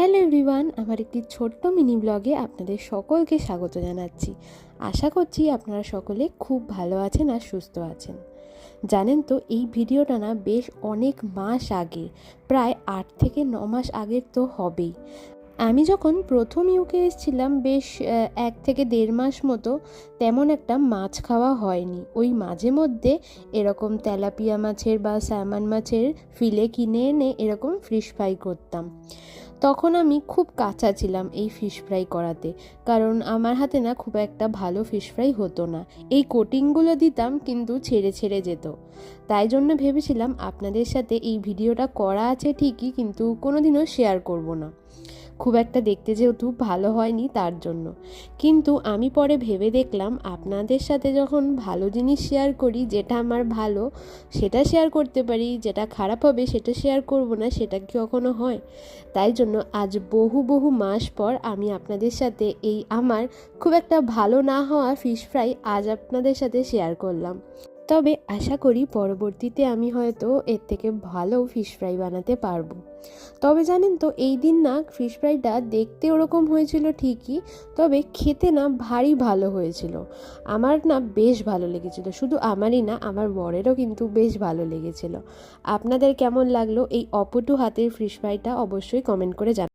Hello everyone, আমার একটি ছোট্ট মিনি ব্লগে আপনাদের সকলকে স্বাগত জানাচ্ছি। আশা করছি আপনারা সকলে খুব ভালো আছেন আর সুস্থ আছেন। জানেন তো, এই ভিডিওটা না বেশ অনেক মাস আগে, প্রায় আট থেকে ন মাস আগের তো হবেই। আমি যখন প্রথম ইউকে এসেছিলাম, বেশ এক থেকে দেড় মাস মতো তেমন একটা মাছ খাওয়া হয়নি। ওই মাঝে মধ্যে এরকম তেলাপিয়া মাছের বা স্যামন মাছের ফিলে কিনে এনে এরকম ফিশ ফ্রাই করতাম। তখন আমি খুব কাঁচা ছিলাম এই ফিশ ফ্রাই করাতে। কারণ আমার হাতে না খুব একটা ভালো ফিশ ফ্রাই হতো না। এই কোটিংগুলো দিতাম কিন্তু ছেড়ে ছেড়ে যেত। তাই জন্য ভেবেছিলাম আপনাদের সাথে এই ভিডিওটা করা আছে ঠিকই, কিন্তু কোনোদিনও শেয়ার করব না। খুব একটা দেখতে যেহেতু ভালো হয়নি তার জন্য। কিন্তু আমি পরে ভেবে দেখলাম আপনাদের সাথে যখন ভালো জিনিস শেয়ার করি, যেটা আমার ভালো, সেটা শেয়ার করতে পারি, যেটা খারাপ হবে সেটা শেয়ার করব না, সেটা কি কখনো হয়? তাই জন্য আজ বহু বহু মাস পর আমি আপনাদের সাথে এই আমার খুব একটা ভালো না হওয়া ফিশ ফ্রাই আজ আপনাদের সাথে শেয়ার করলাম। তবে আশা করি পরবর্তীতে আমি হয়তো এর থেকে ভালো ফিশ ফ্রাই বানাতে পারব। তবে জানেন তো, এই দিন না ফিশ ফ্রাইটা দেখতে ওরকম হয়েছিল ঠিকই, তবে খেতে না ভারী ভালো হয়েছিল। আমার না বেশ ভালো লেগেছিল, শুধু আমারই না, আমার বরেরও কিন্তু বেশ ভালো লেগেছিল। আপনাদের কেমন লাগল এই অপটু হাতের ফিশ ফ্রাইটা অবশ্যই কমেন্ট করে জানান